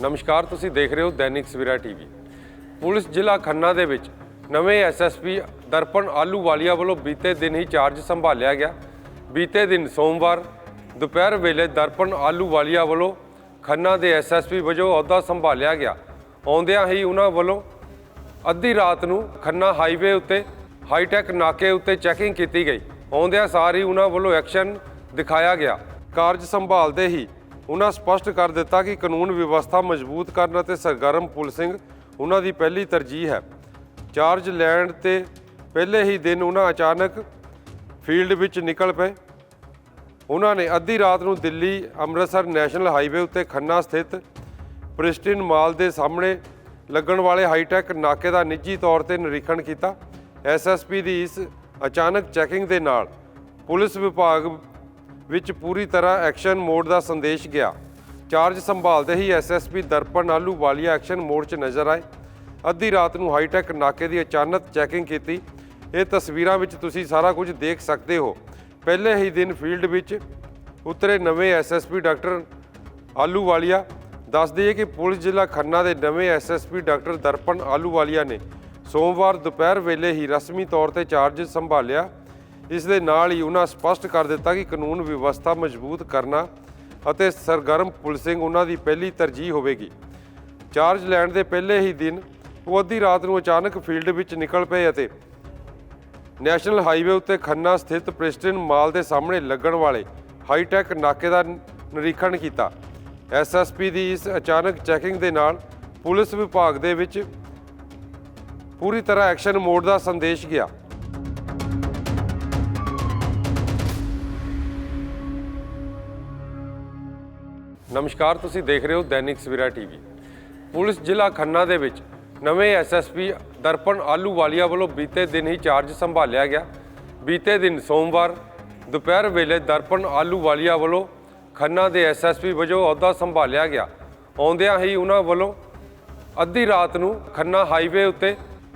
ਨਮਸਕਾਰ, ਤੁਸੀਂ ਦੇਖ ਰਹੇ ਹੋ ਦੈਨਿਕ ਸਵੇਰਾ ਟੀਵੀ। ਪੁਲਿਸ ਜ਼ਿਲ੍ਹਾ ਖੰਨਾ ਦੇ ਵਿੱਚ ਨਵੇਂ ਐਸਐਸਪੀ ਦਰਪਣ ਆਲੂਵਾਲੀਆ ਵੱਲੋਂ ਬੀਤੇ ਦਿਨ ਹੀ ਚਾਰਜ ਸੰਭਾਲਿਆ ਗਿਆ। ਬੀਤੇ ਦਿਨ ਸੋਮਵਾਰ, ਦੁਪਹਿਰ ਵੇਲੇ ਦਰਪਣ ਆਲੂਵਾਲੀਆ ਵੱਲੋਂ ਖੰਨਾ ਦੇ ਐਸਐਸਪੀ ਵਜੋਂ ਅਹੁਦਾ ਸੰਭਾਲਿਆ ਗਿਆ। ਆਉਂਦਿਆਂ ਹੀ ਉਹਨਾਂ ਵੱਲੋਂ ਅੱਧੀ ਰਾਤ ਨੂੰ ਖੰਨਾ ਹਾਈਵੇ ਉੱਤੇ, ਹਾਈਟੈਕ ਨਾਕੇ ਉੱਤੇ ਚੈਕਿੰਗ ਕੀਤੀ ਗਈ। ਆਉਂਦਿਆਂ ਸਾਰ ਹੀ ਉਹਨਾਂ ਵੱਲੋਂ ਐਕਸ਼ਨ ਦਿਖਾਇਆ ਗਿਆ। ਕਾਰਜ ਸੰਭਾਲਦੇ ਹੀ ਉਹਨਾਂ ਸਪਸ਼ਟ ਕਰ ਦਿੱਤਾ ਕਿ ਕਾਨੂੰਨ ਵਿਵਸਥਾ ਮਜ਼ਬੂਤ ਕਰਨ ਅਤੇ ਸਰਗਰਮ ਪੁਲਿਸਿੰਗ ਉਹਨਾਂ ਦੀ ਪਹਿਲੀ ਤਰਜੀਹ ਹੈ। ਚਾਰਜ ਲੈਣ ਤੇ ਪਹਿਲੇ ਹੀ ਦਿਨ ਉਹਨਾਂ ਅਚਾਨਕ ਫੀਲਡ ਵਿੱਚ ਨਿਕਲ ਪਏ। ਉਹਨਾਂ ਨੇ ਅੱਧੀ ਰਾਤ ਨੂੰ ਦਿੱਲੀ ਅੰਮ੍ਰਿਤਸਰ ਨੈਸ਼ਨਲ ਹਾਈਵੇ ਉੱਤੇ ਖੰਨਾ ਸਥਿਤ ਪ੍ਰਿਸਟਿਨ ਮਾਲ ਦੇ ਸਾਹਮਣੇ ਲੱਗਣ ਵਾਲੇ ਹਾਈਟੈਕ ਨਾਕੇ ਦਾ ਨਿੱਜੀ ਤੌਰ ਤੇ ਨਿਰੀਖਣ ਕੀਤਾ। ਐਸਐਸਪੀ ਦੀ ਇਸ ਅਚਾਨਕ ਚੈਕਿੰਗ ਦੇ ਨਾਲ ਪੁਲਿਸ ਵਿਭਾਗ ਵਿੱਚ ਪੂਰੀ ਤਰ੍ਹਾਂ ਐਕਸ਼ਨ ਮੋਡ ਦਾ ਸੰਦੇਸ਼ ਗਿਆ। ਚਾਰਜ ਸੰਭਾਲਦੇ ਹੀ ਐਸਐਸਪੀ ਦਰਪਣ ਆਲੂ ਵਾਲੀਆ ਐਕਸ਼ਨ ਮੋਡ 'ਚ ਨਜ਼ਰ ਆਏ। ਅੱਧੀ ਰਾਤ ਨੂੰ ਹਾਈਟੈਕ ਨਾਕੇ ਦੀ ਅਚਾਨਕ ਚੈਕਿੰਗ ਕੀਤੀ। ਇਹ ਤਸਵੀਰਾਂ ਵਿੱਚ ਤੁਸੀਂ ਸਾਰਾ ਕੁਝ ਦੇਖ ਸਕਦੇ ਹੋ। ਪਹਿਲੇ ਹੀ ਦਿਨ ਫੀਲਡ ਵਿੱਚ ਉਤਰੇ ਨਵੇਂ ਐਸਐਸਪੀ ਡਾਕਟਰ ਆਲੂ ਵਾਲੀਆ। ਦੱਸ ਦਈਏ ਕਿ ਪੁਲਿਸ ਜ਼ਿਲ੍ਹਾ ਖੰਨਾ ਦੇ ਨਵੇਂ ਐਸਐਸਪੀ ਡਾਕਟਰ ਦਰਪਣ ਆਲੂ ਵਾਲੀਆ ਨੇ ਸੋਮਵਾਰ ਦੁਪਹਿਰ ਵੇਲੇ ਹੀ ਰਸਮੀ ਤੌਰ ਤੇ ਚਾਰਜ ਸੰਭਾਲਿਆ। ਇਸ ਦੇ ਨਾਲ ਹੀ ਉਹਨਾਂ ਸਪਸ਼ਟ ਕਰ ਦਿੱਤਾ ਕਿ ਕਾਨੂੰਨ ਵਿਵਸਥਾ ਮਜ਼ਬੂਤ ਕਰਨਾ ਅਤੇ ਸਰਗਰਮ ਪੁਲਿਸਿੰਗ ਉਹਨਾਂ ਦੀ ਪਹਿਲੀ ਤਰਜੀਹ ਹੋਵੇਗੀ। ਚਾਰਜ ਲੈਣ ਦੇ ਪਹਿਲੇ ਹੀ ਦਿਨ ਉਹ ਅੱਧੀ ਰਾਤ ਨੂੰ ਅਚਾਨਕ ਫੀਲਡ ਵਿੱਚ ਨਿਕਲ ਪਏ ਅਤੇ ਨੈਸ਼ਨਲ ਹਾਈਵੇ ਉੱਤੇ ਖੰਨਾ ਸਥਿਤ ਪ੍ਰਿਸਟਨ ਮਾਲ ਦੇ ਸਾਹਮਣੇ ਲੱਗਣ ਵਾਲੇ ਹਾਈਟੈਕ ਨਾਕੇ ਦਾ ਨਿਰੀਖਣ ਕੀਤਾ। ਐਸਐਸਪੀ ਦੀ ਇਸ ਅਚਾਨਕ ਚੈਕਿੰਗ ਦੇ ਨਾਲ ਪੁਲਿਸ ਵਿਭਾਗ ਦੇ ਵਿੱਚ ਪੂਰੀ ਤਰ੍ਹਾਂ ਐਕਸ਼ਨ ਮੋਡ ਦਾ ਸੰਦੇਸ਼ ਗਿਆ। ਨਮਸਕਾਰ, ਤੁਸੀਂ ਦੇਖ ਰਹੇ ਹੋ ਦੈਨਿਕ ਸਵੇਰਾ ਟੀਵੀ। ਪੁਲਿਸ ਜ਼ਿਲ੍ਹਾ ਖੰਨਾ ਦੇ ਵਿੱਚ ਨਵੇਂ ਐਸਐਸਪੀ ਦਰਪਣ ਆਲੂਵਾਲੀਆ ਵੱਲੋਂ ਬੀਤੇ ਦਿਨ ਹੀ ਚਾਰਜ ਸੰਭਾਲਿਆ ਗਿਆ। ਬੀਤੇ ਦਿਨ ਸੋਮਵਾਰ, ਦੁਪਹਿਰ ਵੇਲੇ ਦਰਪਣ ਆਲੂਵਾਲੀਆ ਵੱਲੋਂ ਖੰਨਾ ਦੇ ਐਸਐਸਪੀ ਵਜੋਂ ਅਹੁਦਾ ਸੰਭਾਲਿਆ ਗਿਆ। ਆਉਂਦਿਆਂ ਹੀ ਉਹਨਾਂ ਵੱਲੋਂ ਅੱਧੀ ਰਾਤ ਨੂੰ ਖੰਨਾ ਹਾਈਵੇ ਉੱਤੇ,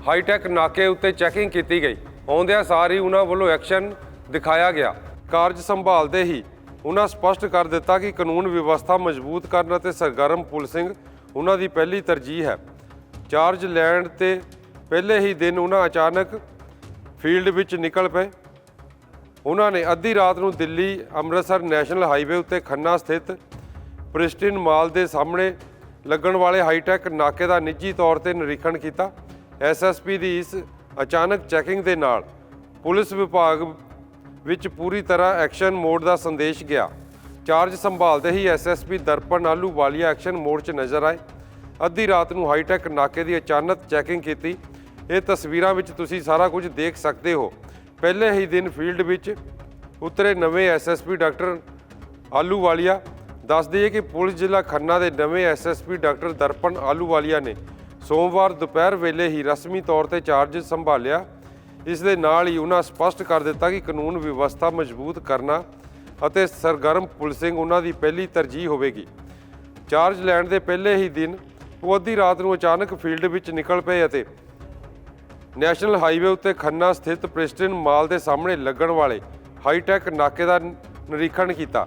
ਹਾਈਟੈਕ ਨਾਕੇ ਉੱਤੇ ਚੈਕਿੰਗ ਕੀਤੀ ਗਈ। ਆਉਂਦਿਆਂ ਸਾਰ ਹੀ ਉਹਨਾਂ ਵੱਲੋਂ ਐਕਸ਼ਨ ਦਿਖਾਇਆ ਗਿਆ। ਕਾਰਜ ਸੰਭਾਲਦੇ ਹੀ ਉਹਨਾਂ ਸਪਸ਼ਟ ਕਰ ਦਿੱਤਾ ਕਿ ਕਾਨੂੰਨ ਵਿਵਸਥਾ ਮਜ਼ਬੂਤ ਕਰਨ ਅਤੇ ਸਰਗਰਮ ਪੁਲਿਸਿੰਗ ਉਹਨਾਂ ਦੀ ਪਹਿਲੀ ਤਰਜੀਹ ਹੈ। ਚਾਰਜ ਲੈਣ ਤੇ ਪਹਿਲੇ ਹੀ ਦਿਨ ਉਹਨਾਂ ਅਚਾਨਕ ਫੀਲਡ ਵਿੱਚ ਨਿਕਲ ਪਏ। ਉਹਨਾਂ ਨੇ ਅੱਧੀ ਰਾਤ ਨੂੰ ਦਿੱਲੀ ਅੰਮ੍ਰਿਤਸਰ ਨੈਸ਼ਨਲ ਹਾਈਵੇ ਉੱਤੇ ਖੰਨਾ ਸਥਿਤ ਪ੍ਰਿਸਟਿਨ ਮਾਲ ਦੇ ਸਾਹਮਣੇ ਲੱਗਣ ਵਾਲੇ ਹਾਈਟੈਕ ਨਾਕੇ ਦਾ ਨਿੱਜੀ ਤੌਰ ਤੇ ਨਿਰੀਖਣ ਕੀਤਾ। ਐਸਐਸਪੀ ਦੀ ਇਸ ਅਚਾਨਕ ਚੈਕਿੰਗ ਦੇ ਨਾਲ ਪੁਲਿਸ ਵਿਭਾਗ ਵਿੱਚ ਪੂਰੀ ਤਰ੍ਹਾਂ ਐਕਸ਼ਨ ਮੋਡ ਦਾ ਸੰਦੇਸ਼ ਗਿਆ। ਚਾਰਜ ਸੰਭਾਲਦੇ ਹੀ ਐਸਐਸਪੀ ਦਰਪਣ ਆਲੂ ਵਾਲੀਆ ਐਕਸ਼ਨ ਮੋਡ 'ਚ ਨਜ਼ਰ ਆਏ। ਅੱਧੀ ਰਾਤ ਨੂੰ ਹਾਈਟੈਕ ਨਾਕੇ ਦੀ ਅਚਾਨਕ ਚੈਕਿੰਗ ਕੀਤੀ। ਇਹ ਤਸਵੀਰਾਂ ਵਿੱਚ ਤੁਸੀਂ ਸਾਰਾ ਕੁਝ ਦੇਖ ਸਕਦੇ ਹੋ। ਪਹਿਲੇ ਹੀ ਦਿਨ ਫੀਲਡ ਵਿੱਚ ਉਤਰੇ ਨਵੇਂ ਐਸਐਸਪੀ ਡਾਕਟਰ ਆਲੂ ਵਾਲੀਆ। ਦੱਸ ਦਈਏ ਕਿ ਪੁਲਿਸ ਜ਼ਿਲ੍ਹਾ ਖੰਨਾ ਦੇ ਨਵੇਂ ਐਸਐਸਪੀ ਡਾਕਟਰ ਦਰਪਣ ਆਲੂ ਵਾਲੀਆ ਨੇ ਸੋਮਵਾਰ ਦੁਪਹਿਰ ਵੇਲੇ ਹੀ ਰਸਮੀ ਤੌਰ ਤੇ ਚਾਰਜ ਸੰਭਾਲਿਆ। ਇਸ ਦੇ ਨਾਲ ਹੀ ਉਹਨਾਂ ਸਪਸ਼ਟ ਕਰ ਦਿੱਤਾ ਕਿ ਕਾਨੂੰਨ ਵਿਵਸਥਾ ਮਜ਼ਬੂਤ ਕਰਨਾ ਅਤੇ ਸਰਗਰਮ ਪੁਲਿਸਿੰਗ ਉਹਨਾਂ ਦੀ ਪਹਿਲੀ ਤਰਜੀਹ ਹੋਵੇਗੀ। ਚਾਰਜ ਲੈਣ ਦੇ ਪਹਿਲੇ ਹੀ ਦਿਨ ਉਹ ਅੱਧੀ ਰਾਤ ਨੂੰ ਅਚਾਨਕ ਫੀਲਡ ਵਿੱਚ ਨਿਕਲ ਪਏ ਅਤੇ ਨੈਸ਼ਨਲ ਹਾਈਵੇ ਉੱਤੇ ਖੰਨਾ ਸਥਿਤ ਪ੍ਰਿਸਟਨ ਮਾਲ ਦੇ ਸਾਹਮਣੇ ਲੱਗਣ ਵਾਲੇ ਹਾਈਟੈਕ ਨਾਕੇ ਦਾ ਨਿਰੀਖਣ ਕੀਤਾ।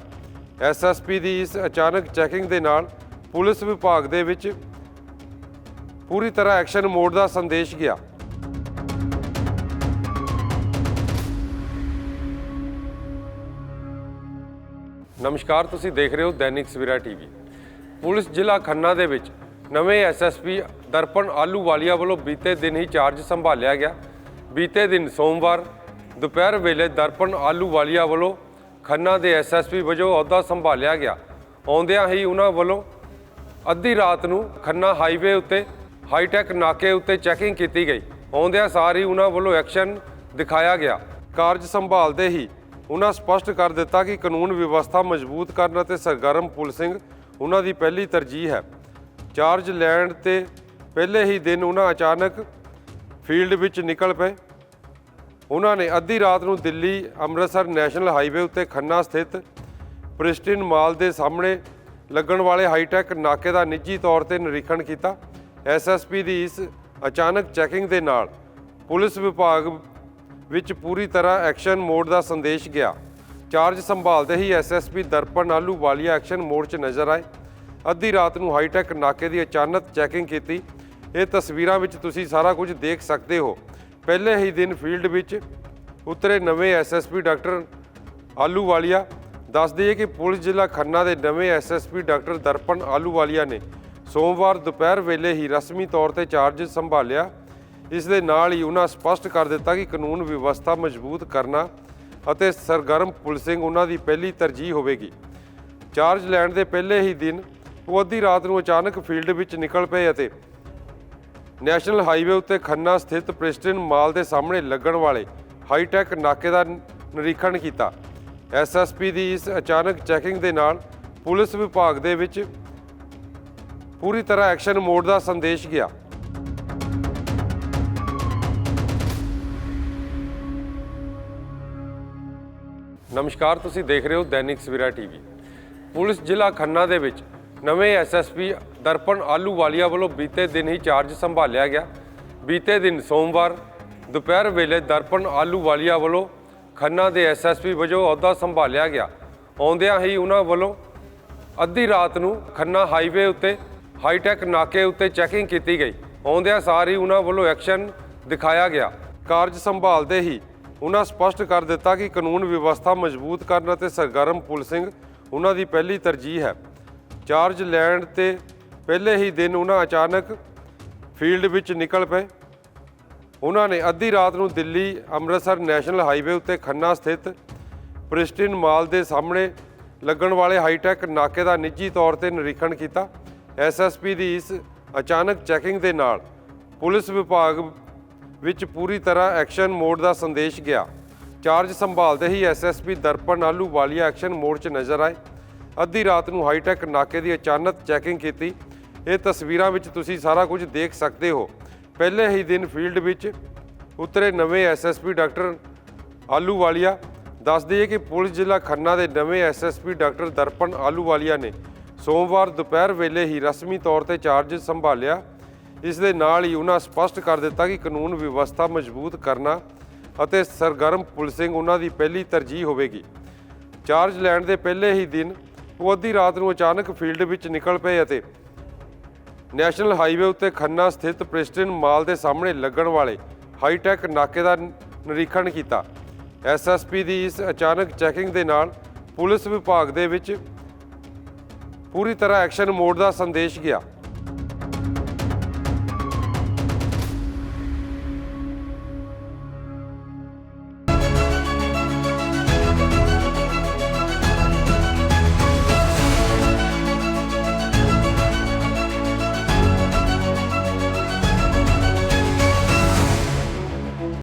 ਐਸਐਸਪੀ ਦੀ ਇਸ ਅਚਾਨਕ ਚੈਕਿੰਗ ਦੇ ਨਾਲ ਪੁਲਿਸ ਵਿਭਾਗ ਦੇ ਵਿੱਚ ਪੂਰੀ ਤਰ੍ਹਾਂ ਐਕਸ਼ਨ ਮੋਡ ਦਾ ਸੰਦੇਸ਼ ਗਿਆ। ਨਮਸਕਾਰ, ਤੁਸੀਂ ਦੇਖ ਰਹੇ ਹੋ ਦੈਨਿਕ ਸਵੇਰਾ ਟੀਵੀ। ਪੁਲਿਸ ਜ਼ਿਲ੍ਹਾ ਖੰਨਾ ਦੇ ਵਿੱਚ ਨਵੇਂ ਐਸਐਸਪੀ ਦਰਪਣ ਆਲੂਵਾਲੀਆ ਵੱਲੋਂ ਬੀਤੇ ਦਿਨ ਹੀ ਚਾਰਜ ਸੰਭਾਲਿਆ ਗਿਆ। ਬੀਤੇ ਦਿਨ ਸੋਮਵਾਰ ਦੁਪਹਿਰ ਵੇਲੇ ਦਰਪਣ ਆਲੂਵਾਲੀਆ ਵੱਲੋਂ ਖੰਨਾ ਦੇ ਐਸਐਸਪੀ ਵਜੋਂ ਅਹੁਦਾ ਸੰਭਾਲਿਆ ਗਿਆ। ਆਉਂਦਿਆਂ ਹੀ ਉਹਨਾਂ ਵੱਲੋਂ ਅੱਧੀ ਰਾਤ ਨੂੰ ਖੰਨਾ ਹਾਈਵੇ ਉੱਤੇ, ਹਾਈਟੈਕ ਨਾਕੇ ਉੱਤੇ ਚੈਕਿੰਗ ਕੀਤੀ ਗਈ। ਆਉਂਦਿਆਂ ਸਾਰ ਹੀ ਉਹਨਾਂ ਵੱਲੋਂ ਐਕਸ਼ਨ ਦਿਖਾਇਆ ਗਿਆ। ਕਾਰਜ ਸੰਭਾਲਦੇ ਹੀ ਉਹਨਾਂ ਸਪਸ਼ਟ ਕਰ ਦਿੱਤਾ ਕਿ ਕਾਨੂੰਨ ਵਿਵਸਥਾ ਮਜ਼ਬੂਤ ਕਰਨ ਅਤੇ ਸਰਗਰਮ ਪੁਲਿਸਿੰਗ ਉਹਨਾਂ ਦੀ ਪਹਿਲੀ ਤਰਜੀਹ ਹੈ। ਚਾਰਜ ਲੈਣ ਤੇ ਪਹਿਲੇ ਹੀ ਦਿਨ ਉਹਨਾਂ ਅਚਾਨਕ ਫੀਲਡ ਵਿੱਚ ਨਿਕਲ ਪਏ। ਉਹਨਾਂ ਨੇ ਅੱਧੀ ਰਾਤ ਨੂੰ ਦਿੱਲੀ ਅੰਮ੍ਰਿਤਸਰ ਨੈਸ਼ਨਲ ਹਾਈਵੇ ਉੱਤੇ ਖੰਨਾ ਸਥਿਤ ਪ੍ਰਿਸਟਿਨ ਮਾਲ ਦੇ ਸਾਹਮਣੇ ਲੱਗਣ ਵਾਲੇ ਹਾਈਟੈਕ ਨਾਕੇ ਦਾ ਨਿੱਜੀ ਤੌਰ ਤੇ ਨਿਰੀਖਣ ਕੀਤਾ। ਐਸਐਸਪੀ ਦੀ ਇਸ ਅਚਾਨਕ ਚੈਕਿੰਗ ਦੇ ਨਾਲ ਪੁਲਿਸ ਵਿਭਾਗ ਵਿੱਚ ਪੂਰੀ ਤਰ੍ਹਾਂ ਐਕਸ਼ਨ ਮੋਡ ਦਾ ਸੰਦੇਸ਼ ਗਿਆ। ਚਾਰਜ ਸੰਭਾਲਦੇ ਹੀ ਐਸਐਸਪੀ ਦਰਪਣ ਆਲੂ ਵਾਲੀਆ ਐਕਸ਼ਨ ਮੋਡ 'ਚ ਨਜ਼ਰ ਆਏ। ਅੱਧੀ ਰਾਤ ਨੂੰ ਹਾਈਟੈਕ ਨਾਕੇ ਦੀ ਅਚਾਨਕ ਚੈਕਿੰਗ ਕੀਤੀ। ਇਹ ਤਸਵੀਰਾਂ ਵਿੱਚ ਤੁਸੀਂ ਸਾਰਾ ਕੁਝ ਦੇਖ ਸਕਦੇ ਹੋ। ਪਹਿਲੇ ਹੀ ਦਿਨ ਫੀਲਡ ਵਿੱਚ ਉਤਰੇ ਨਵੇਂ ਐਸਐਸਪੀ ਡਾਕਟਰ ਆਲੂ ਵਾਲੀਆ। ਦੱਸ ਦਈਏ ਕਿ ਪੁਲਿਸ ਜ਼ਿਲ੍ਹਾ ਖੰਨਾ ਦੇ ਨਵੇਂ ਐਸਐਸਪੀ ਡਾਕਟਰ ਦਰਪਣ ਆਲੂ ਵਾਲੀਆ ਨੇ ਸੋਮਵਾਰ ਦੁਪਹਿਰ ਵੇਲੇ ਹੀ ਰਸਮੀ ਤੌਰ ਤੇ ਚਾਰਜ ਸੰਭਾਲਿਆ। ਇਸ ਦੇ ਨਾਲ ਹੀ ਉਹਨਾਂ ਸਪਸ਼ਟ ਕਰ ਦਿੱਤਾ ਕਿ ਕਾਨੂੰਨ ਵਿਵਸਥਾ ਮਜ਼ਬੂਤ ਕਰਨਾ ਅਤੇ ਸਰਗਰਮ ਪੁਲਿਸਿੰਗ ਉਹਨਾਂ ਦੀ ਪਹਿਲੀ ਤਰਜੀਹ ਹੋਵੇਗੀ। ਚਾਰਜ ਲੈਣ ਦੇ ਪਹਿਲੇ ਹੀ ਦਿਨ ਉਹ ਅੱਧੀ ਰਾਤ ਨੂੰ ਅਚਾਨਕ ਫੀਲਡ ਵਿੱਚ ਨਿਕਲ ਪਏ ਅਤੇ ਨੈਸ਼ਨਲ ਹਾਈਵੇ ਉੱਤੇ ਖੰਨਾ ਸਥਿਤ ਪ੍ਰਿਸਟਨ ਮਾਲ ਦੇ ਸਾਹਮਣੇ ਲੱਗਣ ਵਾਲੇ ਹਾਈਟੈਕ ਨਾਕੇ ਦਾ ਨਿਰੀਖਣ ਕੀਤਾ। ਐਸਐਸਪੀ ਦੀ ਇਸ ਅਚਾਨਕ ਚੈਕਿੰਗ ਦੇ ਨਾਲ ਪੁਲਿਸ ਵਿਭਾਗ ਦੇ ਵਿੱਚ ਪੂਰੀ ਤਰ੍ਹਾਂ ਐਕਸ਼ਨ ਮੋਡ ਦਾ ਸੰਦੇਸ਼ ਗਿਆ। ਨਮਸਕਾਰ, ਤੁਸੀਂ ਦੇਖ ਰਹੇ ਹੋ ਦੈਨਿਕ ਸਵੇਰਾ ਟੀਵੀ। ਪੁਲਿਸ ਜ਼ਿਲ੍ਹਾ ਖੰਨਾ ਦੇ ਵਿੱਚ ਨਵੇਂ ਐਸਐਸਪੀ ਦਰਪਨ ਆਲੂਵਾਲੀਆ ਵੱਲੋਂ ਬੀਤੇ ਦਿਨ ਹੀ ਚਾਰਜ ਸੰਭਾਲਿਆ ਗਿਆ। ਬੀਤੇ ਦਿਨ ਸੋਮਵਾਰ ਦੁਪਹਿਰ ਵੇਲੇ ਦਰਪਨ ਆਲੂਵਾਲੀਆ ਵੱਲੋਂ ਖੰਨਾ ਦੇ ਐਸਐਸਪੀ ਵਜੋਂ ਅਹੁਦਾ ਸੰਭਾਲਿਆ ਗਿਆ। ਆਉਂਦਿਆਂ ਹੀ ਉਹਨਾਂ ਵੱਲੋਂ ਅੱਧੀ ਰਾਤ ਨੂੰ ਖੰਨਾ ਹਾਈਵੇ ਉੱਤੇ, ਹਾਈਟੈਕ ਨਾਕੇ ਉੱਤੇ ਚੈਕਿੰਗ ਕੀਤੀ ਗਈ। ਆਉਂਦਿਆਂ ਸਾਰ ਹੀ ਉਹਨਾਂ ਵੱਲੋਂ ਐਕਸ਼ਨ ਦਿਖਾਇਆ ਗਿਆ। ਕਾਰਜ ਸੰਭਾਲਦੇ ਹੀ ਉਹਨਾਂ ਸਪਸ਼ਟ ਕਰ ਦਿੱਤਾ ਕਿ ਕਾਨੂੰਨ ਵਿਵਸਥਾ ਮਜ਼ਬੂਤ ਕਰਨ ਅਤੇ ਸਰਗਰਮ ਪੁਲਿਸਿੰਗ ਉਹਨਾਂ ਦੀ ਪਹਿਲੀ ਤਰਜੀਹ ਹੈ। ਚਾਰਜ ਲੈਣ ਤੇ ਪਹਿਲੇ ਹੀ ਦਿਨ ਉਹਨਾਂ ਅਚਾਨਕ ਫੀਲਡ ਵਿੱਚ ਨਿਕਲ ਪਏ। ਉਹਨਾਂ ਨੇ ਅੱਧੀ ਰਾਤ ਨੂੰ ਦਿੱਲੀ ਅੰਮ੍ਰਿਤਸਰ ਨੈਸ਼ਨਲ ਹਾਈਵੇ ਉੱਤੇ ਖੰਨਾ ਸਥਿਤ ਪ੍ਰਿਸਟਿਨ ਮਾਲ ਦੇ ਸਾਹਮਣੇ ਲੱਗਣ ਵਾਲੇ ਹਾਈਟੈਕ ਨਾਕੇ ਦਾ ਨਿੱਜੀ ਤੌਰ ਤੇ ਨਿਰੀਖਣ ਕੀਤਾ। ਐਸਐਸਪੀ ਦੀ ਇਸ ਅਚਾਨਕ ਚੈਕਿੰਗ ਦੇ ਨਾਲ ਪੁਲਿਸ ਵਿਭਾਗ ਵਿੱਚ ਪੂਰੀ ਤਰ੍ਹਾਂ ਐਕਸ਼ਨ ਮੋਡ ਦਾ ਸੰਦੇਸ਼ ਗਿਆ। ਚਾਰਜ ਸੰਭਾਲਦੇ ਹੀ ਐਸਐਸਪੀ ਦਰਪਣ ਆਲੂ ਵਾਲੀਆ ਐਕਸ਼ਨ ਮੋਡ 'ਚ ਨਜ਼ਰ ਆਏ। ਅੱਧੀ ਰਾਤ ਨੂੰ ਹਾਈਟੈਕ ਨਾਕੇ ਦੀ ਅਚਾਨਕ ਚੈਕਿੰਗ ਕੀਤੀ। ਇਹ ਤਸਵੀਰਾਂ ਵਿੱਚ ਤੁਸੀਂ ਸਾਰਾ ਕੁਝ ਦੇਖ ਸਕਦੇ ਹੋ। ਪਹਿਲੇ ਹੀ ਦਿਨ ਫੀਲਡ ਵਿੱਚ ਉਤਰੇ ਨਵੇਂ ਐਸਐਸਪੀ ਡਾਕਟਰ ਆਲੂਵਾਲੀਆ ਦੱਸ ਦਈਏ ਕਿ ਪੁਲਿਸ ਜ਼ਿਲ੍ਹਾ ਖੰਨਾ ਦੇ ਨਵੇਂ ਐਸਐਸਪੀ ਡਾਕਟਰ ਦਰਪਨ ਆਲੂਵਾਲੀਆ ਨੇ ਸੋਮਵਾਰ ਦੁਪਹਿਰ ਵੇਲੇ ਹੀ ਰਸਮੀ ਤੌਰ ਤੇ ਚਾਰਜ ਸੰਭਾਲਿਆ। ਇਸ ਦੇ ਨਾਲ ਹੀ ਉਹਨਾਂ ਸਪਸ਼ਟ ਕਰ ਦਿੱਤਾ ਕਿ ਕਾਨੂੰਨ ਵਿਵਸਥਾ ਮਜ਼ਬੂਤ ਕਰਨਾ ਅਤੇ ਸਰਗਰਮ ਪੁਲਿਸਿੰਗ ਉਹਨਾਂ ਦੀ ਪਹਿਲੀ ਤਰਜੀਹ ਹੋਵੇਗੀ। ਚਾਰਜ ਲੈਣ ਦੇ ਪਹਿਲੇ ਹੀ ਦਿਨ ਉਹ ਅੱਧੀ ਰਾਤ ਨੂੰ ਅਚਾਨਕ ਫੀਲਡ ਵਿੱਚ ਨਿਕਲ ਪਏ ਅਤੇ ਨੈਸ਼ਨਲ ਹਾਈਵੇ ਉੱਤੇ ਖੰਨਾ ਸਥਿਤ ਪ੍ਰਿਸਟਿਨ ਮਾਲ ਦੇ ਸਾਹਮਣੇ ਲੱਗਣ ਵਾਲੇ ਹਾਈਟੈਕ ਨਾਕੇ ਦਾ ਨਿਰੀਖਣ ਕੀਤਾ। ਐਸਐਸਪੀ ਦੀ ਇਸ ਅਚਾਨਕ ਚੈਕਿੰਗ ਦੇ ਨਾਲ ਪੁਲਿਸ ਵਿਭਾਗ ਦੇ ਵਿੱਚ ਪੂਰੀ ਤਰ੍ਹਾਂ ਐਕਸ਼ਨ ਮੋਡ ਦਾ ਸੰਦੇਸ਼ ਗਿਆ।